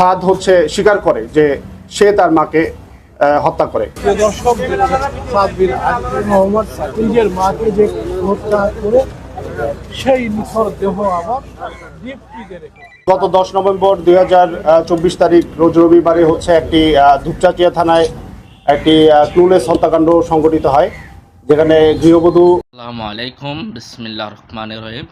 সাদ হচ্ছে স্বীকার করে যে সে তার মাকে হত্যা করে। দর্শক সাদ বিন আলী মোহাম্মদ নিজের মাকে যে হত্যা করে সেই নিথর দেহ আবার ডিপ ফ্রিজে রেখে গত দশ নভেম্বর দুই চব্বিশ তারিখ রোজ রবিবারে হচ্ছে একটি ধূপচাচিয়া থানায় একটি ক্লুলেস হত্যাকাণ্ড সংঘটিত হয়। যেখানে গৃহবধূ আসসালামু আলাইকুম, বিসমিল্লাহ রহমান রহিম।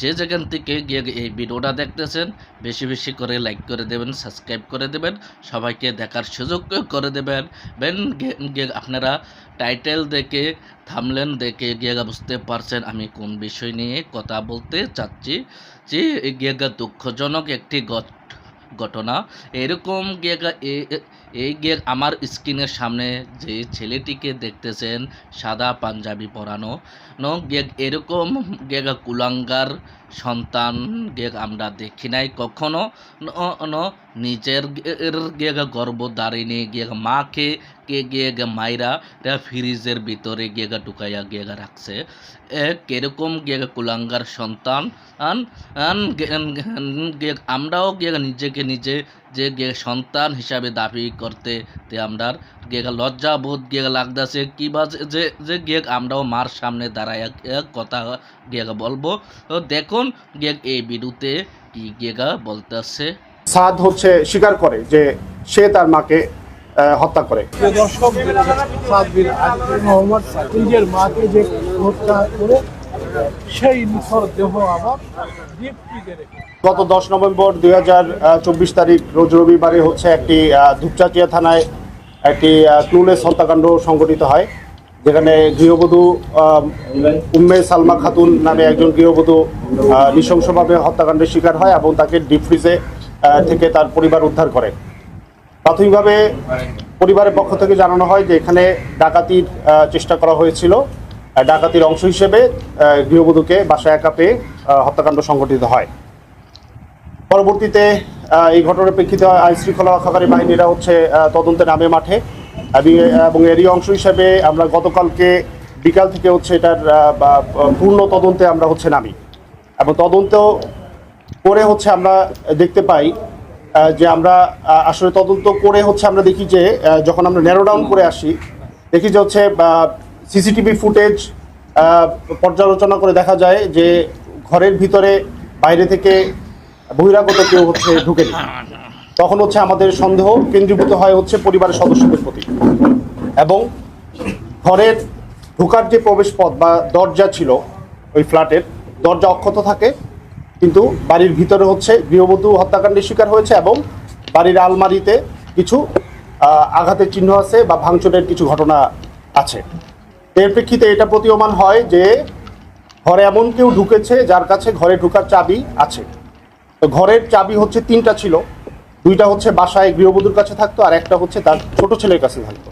যে যেখান থেকে গিয়ে এই ভিডিওটা দেখতেছেন, বেশি বেশি করে লাইক করে দেবেন সাবস্ক্রাইব করে দেবেন, সবাইকে দেখার সুযোগ করে দেবেন। বেন আপনারা টাইটেল দেখে থামলেন দেখে গিয়ে বুঝতে পারছেন আমি কোন বিষয় নিয়ে কথা বলতে চাচ্ছি। যে গিয়ে দুঃখজনক একটি ঘট- ঘটনা, এরকম গিয়ে এই গিয়ে আমার স্ক্রিনের সামনে যে ছেলেটিকে দেখতেছেন সাদা পাঞ্জাবি পরানো। ন গেগ এরকম, গেগ কুলাঙ্গার সন্তান, গেগ আমরা দেখি নাই কখনো। নিজের গেগ গর্ভধারিণী, গেগ মাকে, কে গেগ মাইরা ফ্রিজের ভিতরে গেগা ঢুকাইয়া গেগা রাখছে। কীরকম গেগ কুলাঙ্গার সন্তান? আন আমরাও গেগ নিজেকে নিজে যে গে সন্তান হিসাবে দাবি করতে তে আমরা গেগা লজ্জা বোধ গেগা লাগতেছে। কি বা যে- যে গেগ আমরাও মার সামনে দাঁড়ায় এক কথা গেগা বলব। তো দেখুন গে এই বিরুতে কি গেগা বলতেছে। সাদ হচ্ছে স্বীকার করে যে সে তার মাকে আহ, হত্যা করে। দর্শক সাদ বিন আলী মোহাম্মদ নিজের মাকে যে হত্যা করে সেই নিথর দেহ আবার রেখে গত দশ নভেম্বর দুই তারিখ, রোজ রবিবারে হচ্ছে একটি ধূপচাচিয়া থানায় একটি ক্লুলেস হত্যাকাণ্ড সংঘটিত হয়, যেখানে গৃহবধূ উম্মে সালমা খাতুন নামে একজন গৃহবধূ নৃশংসভাবে হত্যাকাণ্ডের শিকার হয় এবং তাকে ডিপ ফ্রিজে থেকে তার পরিবার উদ্ধার করে। প্রাথমিকভাবে পরিবারের পক্ষ থেকে জানানো হয় যে এখানে ডাকাতির চেষ্টা করা হয়েছিল। ডাকাতির অংশ হিসেবে গৃহবধূকে বাসায় একা পেয়ে হত্যাকাণ্ড সংঘটিত হয়। পরবর্তীতে এই ঘটনার প্রেক্ষিতে আইন শৃঙ্খলা রক্ষাকারী বাহিনীরা হচ্ছে তদন্তে নামে মাঠে। এবং- এরই অংশ হিসেবে আমরা গতকালকে বিকাল থেকে হচ্ছে এটার পূর্ণ তদন্তে আমরা হচ্ছে নামি। এবং তদন্ত করে হচ্ছে আমরা দেখতে পাই যে আমরা আসলে তদন্ত করে হচ্ছে আমরা দেখি যে যখন আমরা ন্যারো ডাউন করে আসি, দেখি যে হচ্ছে সিসিটিভি ফুটেজ পর্যালোচনা করে দেখা যায় যে ঘরের ভিতরে বাইরে থেকে বহিরাগত কেউ হচ্ছে ঢুকেনি। তখন হচ্ছে আমাদের সন্দেহ কেন্দ্রীভূত হয় হচ্ছে পরিবারের সদস্যদের প্রতি। এবং ঘরের ঢোকার যে প্রবেশ পথ বা দরজা ছিল, ওই ফ্ল্যাটের দরজা অক্ষত থাকে, কিন্তু বাড়ির ভিতরে হচ্ছে গৃহবধূ হত্যাকাণ্ডের শিকার হয়েছে এবং বাড়ির আলমারিতে কিছু আঘাতের চিহ্ন আছে বা ভাঙচুরের কিছু ঘটনা আছে। এর প্রেক্ষিতে এটা প্রতীয়মান হয় যে ঘরে এমন কেউ ঢুকেছে যার কাছে ঘরে ঢুকার চাবি আছে। তো ঘরের চাবি হচ্ছে তিনটা ছিল। দুইটা হচ্ছে বাসায় গৃহবধূর কাছে থাকতো আর একটা হচ্ছে তার ছোট ছেলের কাছে থাকতো।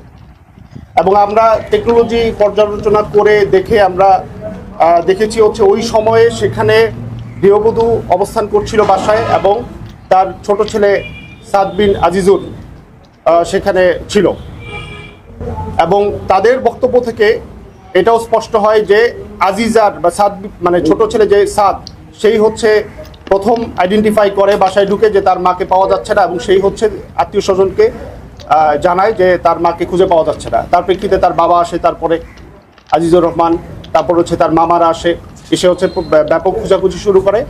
এবং আমরা টেকনোলজি পর্যালোচনা করে দেখে আমরা দেখেছি হচ্ছে ওই সময়ে সেখানে গৃহবধূ অবস্থান করছিল বাসায় এবং তার ছোট ছেলে সাদ বিন আজিজুর সেখানে ছিল। এবং তাদের বক্তব্য থেকে এটাও স্পষ্ট হয় যে আজিজার বা সাদ মানে ছোট ছেলে যে সাদ, সেই হচ্ছে প্রথম আইডেন্টিফাই করে বাসায় ঢুকে যে তার মাকে পাওয়া যাচ্ছে না এবং সেই হচ্ছে আত্মীয় স্বজনকে জানায় যে তার মাকে খুঁজে পাওয়া যাচ্ছে না। তার প্রেক্ষিতে তার বাবা আসে, তারপরে আজিজুর রহমান, তারপর হচ্ছে তার মামারা আসে, এসে হচ্ছে ব্যাপক খোঁজাখুঁজি শুরু করে।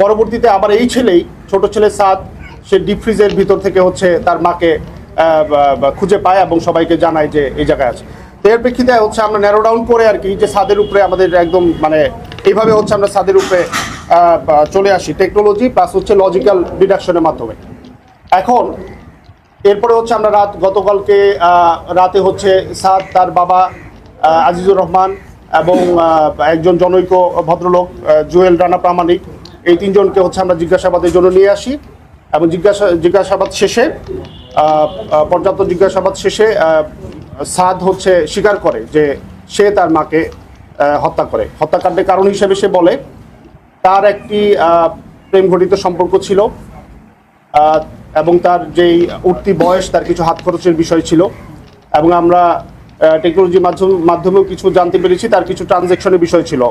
পরবর্তীতে আবার এই ছেলেই, ছোট ছেলে সাদ, সে ডিপ ফ্রিজের ভিতর থেকে হচ্ছে তার মাকে খুঁজে পায় এবং সবাইকে জানায় যে এই জায়গায় আছে। তো এর প্রেক্ষিতে হচ্ছে আমরা ন্যারো ডাউন করে আর কি যে ছাদের উপরে আমাদের একদম মানে এইভাবে হচ্ছে আমরা ছাদের উপরে চলে আসি টেকনোলজি প্লাস হচ্ছে লজিক্যাল ডিডাকশনের মাধ্যমে। এখন, এরপরে হচ্ছে আমরা রাত, গতকালকে রাতে হচ্ছে সাদ, তার বাবা আজিজুর রহমান এবং একজন জনৈক ভদ্রলোক জুয়েল রানা প্রামাণিক, এই তিনজনকে হচ্ছে আমরা জিজ্ঞাসাবাদের জন্য নিয়ে আসি এবং জিজ্ঞাসা, জিজ্ঞাসাবাদ শেষে পর্যাপ্ত জিজ্ঞাসাবাদ শেষে সাদ হচ্ছে স্বীকার করে যে সে তার মাকে হত্যা করে। হত্যাকাণ্ডের কারণ হিসেবে সে বলে তার একটি প্রেম ঘটিত সম্পর্ক ছিল এবং তার যেই উঠতি বয়স, তার কিছু হাত খরচের বিষয় ছিল, এবং আমরা টেকনোলজির মাধ্যম, মাধ্যমেও কিছু জানতে পেরেছি, তার কিছু ট্রানজ্যাকশনের বিষয় ছিল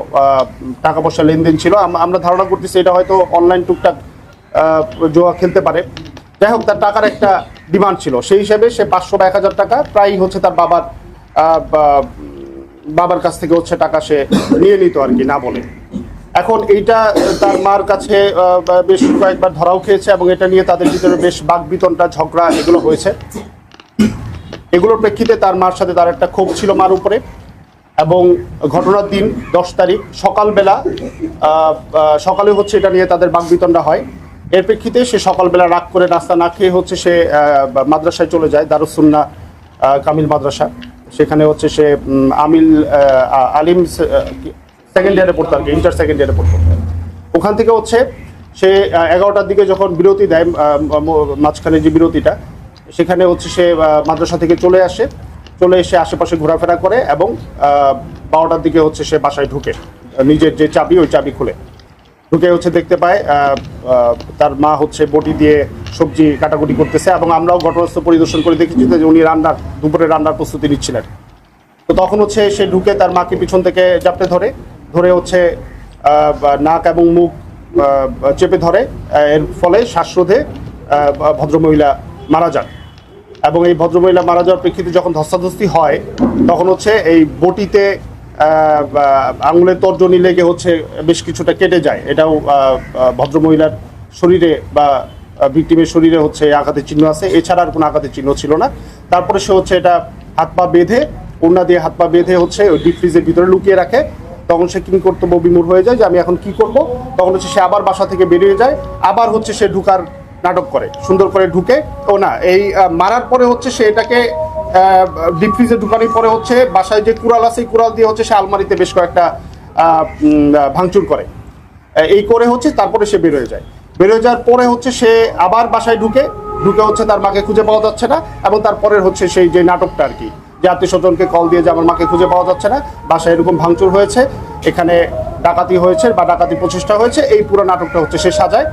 টাকা পয়সা লেনদেন ছিল। আমরা ধারণা করতেছি এটা হয়তো অনলাইন টুকটাক জোয়া খেলতে পারে। যাই হোক, তার টাকার একটা ডিমান্ড ছিল। সেই হিসেবে সে পাঁচশো বা এক হাজার টাকা প্রায় হচ্ছে তার বাবার বাবার কাছ থেকে হচ্ছে টাকা সে নিয়ে নিত আর কি, না বলে। এখন এইটা তার মার কাছে বেশ কয়েকবার ধরাও খেয়েছে এবং এটা নিয়ে তাদের ভিতরে বেশ বাকবিতনটা ঝগড়া এগুলো হয়েছে। এগুলোর প্রেক্ষিতে তার মার সাথে তার একটা ক্ষোভ ছিল মার উপরে এবং ঘটনার দিন দশ তারিখ, সকালবেলা সকালে হচ্ছে এটা নিয়ে তাদের বাকবিতনটা হয়। এর প্রেক্ষিতে সে সকালবেলা রাগ করে নাস্তা না খেয়ে হচ্ছে সে মাদ্রাসায় চলে যায় দারুসুন্না কামিল মাদ্রাসা। সেখানে হচ্ছে সে আমিল আলিম সেকেন্ড ইয়ারে পড়তো আর কি ইন্টার সেকেন্ড ইয়ারে পড়তো। ওখান থেকে হচ্ছে সে এগারোটার দিকে যখন বিরতি দেয় মাঝখানে যে বিরতিটা, সেখানে হচ্ছে সে মাদ্রাসা থেকে চলে আসে। চলে এসে আশেপাশে ঘোরাফেরা করে এবং বারোটার দিকে হচ্ছে সে বাসায় ঢুকে, নিজের যে চাবি, ওই চাবি খুলে। ঢুকে হচ্ছে দেখতে পায় তার মা হচ্ছে বটি দিয়ে সবজি কাটাকুটি করতেছে এবং আমরাও ঘটনাস্থল পরিদর্শন করে দেখেছি যে উনি রান্নার, দুপুরে রান্নার প্রস্তুতি নিচ্ছিলেন। তো তখন হচ্ছে সে ঢুকে তার মাকে পিছন থেকে জাপটে ধরে ধরে হচ্ছে নাক এবং মুখ চেপে ধরে এর ফলে শ্বাসরোধে ভদ্রমহিলা মারা যান। এবং এই ভদ্রমহিলা মারা যাওয়ার প্রেক্ষিতে যখন ধস্তাধস্তি হয়, তখন হচ্ছে এই বটিতে আঙুলের তর্জনী লেগে হচ্ছে বেশ কিছুটা কেটে যায়। এটাও ভদ্রমহিলার শরীরে বা ভিক্টিমের শরীরে হচ্ছে আঘাতের চিহ্ন আছে। এছাড়া আর কোনো আঘাতের চিহ্ন ছিল না। তারপরে সে হচ্ছে এটা হাত পা বেঁধে, ওড়না দিয়ে হাত পা বেঁধে হচ্ছে ওই ডিপ ফ্রিজের ভিতরে লুকিয়ে রাখে। তখন সে কিং কর্তব্য বিমূর হয়ে যায় যে আমি এখন কি করব? তখন হচ্ছে সে আবার বাসা থেকে বেরিয়ে যায়, আবার হচ্ছে সে ঢুকার নাটক করে, সুন্দর করে ঢুকে। ও না, এই মারার পরে হচ্ছে সে এটাকে ডিপ ফ্রিজে ঢুকানোর পরে হচ্ছে বাসায় যে কুড়াল আছে কুড়াল দিয়ে হচ্ছে সে আলমারিতে বেশ কয়েকটা ভাঙচুর করে। এই করে হচ্ছে তারপরে সে বেরোয় যায়। বেরোয় যাওয়ার পরে হচ্ছে সে আবার বাসায় ঢুকে ঢুকে হচ্ছে তার মাকে খুঁজে পাওয়া যাচ্ছে না এবং তারপরের হচ্ছে সেই যে নাটকটা আর কি যে আত্মীয় স্বজনকে কল দিয়ে যে আমার মাকে খুঁজে পাওয়া যাচ্ছে না, বাসায় এরকম ভাঙচুর হয়েছে, এখানে ডাকাতি হয়েছে বা ডাকাতি প্রচেষ্টা হয়েছে, এই পুরো নাটকটা হচ্ছে সে সাজায়।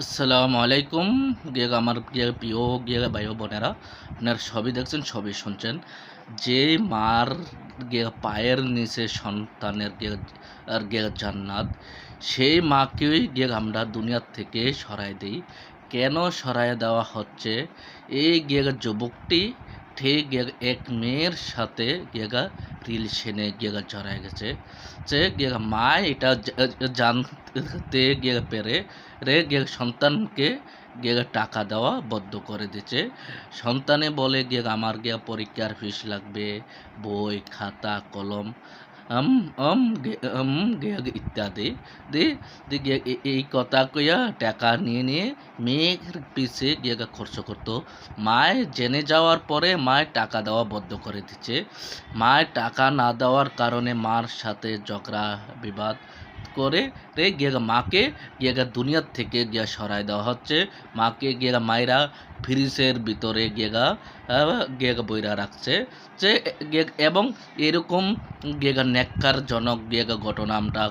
আসসালামু আলাইকুম, গিয়ে আমার, গিয়ে প্রিয়, গিয়ে ভাই বোনেরা। আপনার সবই দেখছেন, সবই শুনছেন। যে মার পায়ের নিচে সন্তানের গে জান্নাত। সেই মাকেই গিয়ে আমরা দুনিয়ার থেকে সরাই দিই। কেন সরাই দেওয়া হচ্ছে? এই গে যুবকটি ঠিক এক মেয়ের সাথে গিয়েগা রিলেশনে গেগা জড়ায় গেছে। যে গেগা মা এটা জানতে গিয়ে পেরে রে গেগা সন্তানকে গেগা টাকা দেওয়া বদ্ধ করে দিচ্ছে সন্তানে বলে, গেগা, আমার গিয়া পরীক্ষার ফিস লাগবে, বই, খাতা, কলম। আম আম আম গে- ইত্যাদি এই কথা কইয়া টাকা নিয়ে নিয়ে মেয়ের পিছে গিয়ে খরচ করত মায় জেনে যাওয়ার পরে মায় টাকা দেওয়া বদ্ধ করে দিচ্ছে মায় টাকা না দেওয়ার কারণে মার সাথে ঝগড়া বিবাদ করে রে গিয়ে মাকে গিয়ে দুনিয়ার থেকে গিয়ে সরাই দেওয়া হচ্ছে মাকে গিয়ে মায়েরা ফ্রিজের ভিতরে গিয়ে গিয়ে বইরা রাখছে যে এবং এরকম গিয়ে ন্যাক্কারজনক গিয়ে ঘটনা আমরা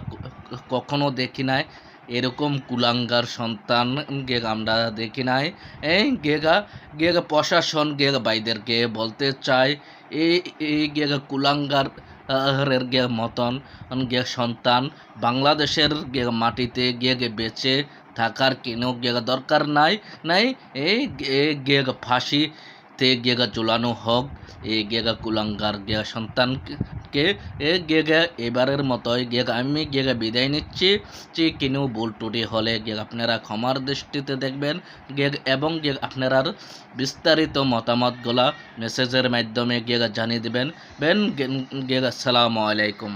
কখনো দেখি নাই এরকম কুলাঙ্গার সন্তান গিয়ে আমরা দেখি নাই এই গেগা গেগা প্রশাসন গেগা বাইদেরকে বলতে চাই এই এই গেগা কুলাঙ্গার আহারের গে মতন গে সন্তান, বাংলাদেশের গে মাটিতে গে গে বেঁচে থাকার কেন গে দরকার নাই নাই? এই গে- ফাঁসি তে গে চুলানো হোক এই গেগা কুলাঙ্গার গে সন্তানকে এ গেগা, এবারের মতোই গেগা, আমি গেগা বিদায় নিচ্ছি। যে কিনু ভুল টুটি হলে গেগ, আপনারা ক্ষমার দৃষ্টিতে দেখবেন। গেগ এবং গেগ, আপনারার বিস্তারিত মতামতগুলা মেসেজের মাধ্যমে গিয়ে জানিয়ে দিবেন। বেন গে আসসালামু আলাইকুম।